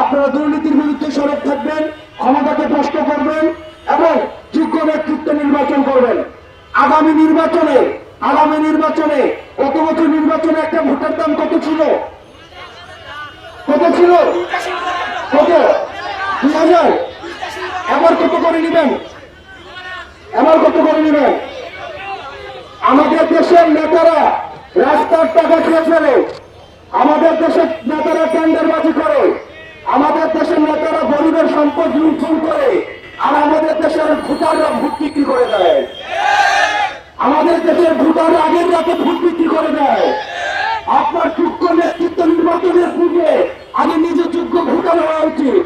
আপনারা দুর্নীতির বিরুদ্ধে সরব থাকবেন, ক্ষমতাকে প্রশ্ন করবেন এবং যোগ্য নেতৃত্ব নির্বাচন করবেন। আগামী নির্বাচনে আগামী নির্বাচনে গত বছর নির্বাচনে একটা ভোটের দাম কত ছিল? কত ছিল? কত? দুই হাজার। এবার কত করে নেবেন? এবার কত করে নেবেন? আমাদের দেশের নেতারা রাস্তার টাকা খেয়ে ফেলে। আমাদের দেশের নেতারা টেন্ডারবাজি করে। আমাদের দেশের নেতারা গরিবের সম্পদ লুণ্ঠন করে আর আমাদের দেশের ভোটাররা ভোট বিক্রি করে দেয়। আমাদের দেশের ভোটার আগের রাতে ভোট বিক্রি করে দেয়। আপনার যোগ্য নেতৃত্ব নির্বাচনের পূর্বে আগে নিজে যোগ্য ভোটার হওয়া উচিত।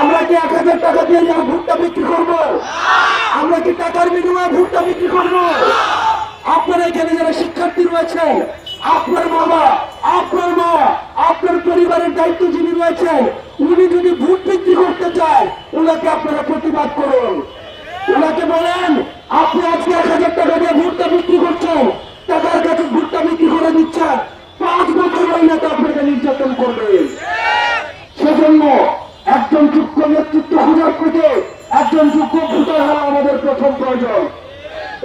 আমরা কি এক হাজার টাকা দিয়ে যারা ভোটটা বিক্রি করব? আমরা কি টাকার বিনিময়ে ভোটটা বিক্রি করব? আপনারা এখানে যারা শিক্ষার্থী রয়েছেন, আপনার যিনি উনি যদি ভোট বিক্রি করতে চায় ওনাকে আপনারা প্রতিবাদ করুন। ওনাকে বলেন, আপনি আজকে এক হাজার টাকা দিয়ে ভোটটা বিক্রি করছেন, টাকার কাছে ভোটটা বিক্রি করে দিচ্ছেন, পাঁচ বছর ওই নেতা আপনাকে নির্যাতন করবে। সেজন্য একজন যোগ্য নেতৃত্ব খোঁজার থেকে একজন যোগ্য ভোটার হওয়া আমাদের প্রথম প্রয়োজন।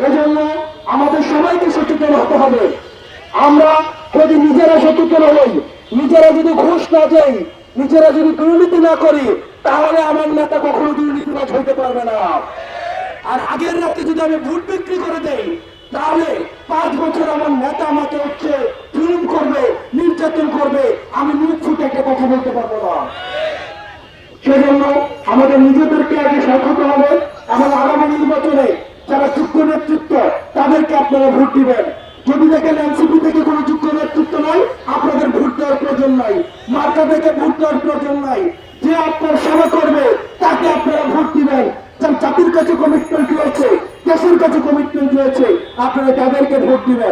এজন্য আমাদের সবাইকে সচেতন হতে হবে। আমরা যদি নিজেরা সচেতন হই, নিজেরা যদি ঘুষ না যাই নিজেরা যদি দুর্নীতি না করি, তাহলে আমার নেতা কখনো দুর্নীতিবাজ হইতে পারবে না। আর আগের রাতে যদি আমি ভোট বিক্রি করে দেই, তাহলে পাঁচ বছর আমার নেতা আমাকে হচ্ছে জুলুম করবে, নির্যাতন করবে, আমি মুখ ফুটে একটা কথা বলতে পারব না। সেজন্য আমাদের নিজেদেরকে আগে সক্ষত হবে, এবং আগামী নির্বাচনে যারা যোগ্য নেতৃত্ব, তাদেরকে আপনারা ভোট দিবেন। যদি দেখেন এনসিপি থেকে কোনো যোগ্য নেতৃত্ব নাই, আপনাদের ভোট প্রয়োজন নাই। মাথা থেকে ভোট প্রয়োজন নাই। যে আপনার সেবা করবে, তাকে আপনারা ভোট দিবেন। জাতির কাছে কমিটমেন্ট রয়েছে, দেশের কাছে কমিটমেন্ট রয়েছে, আপনারা তাদেরকে ভোট দিবেন।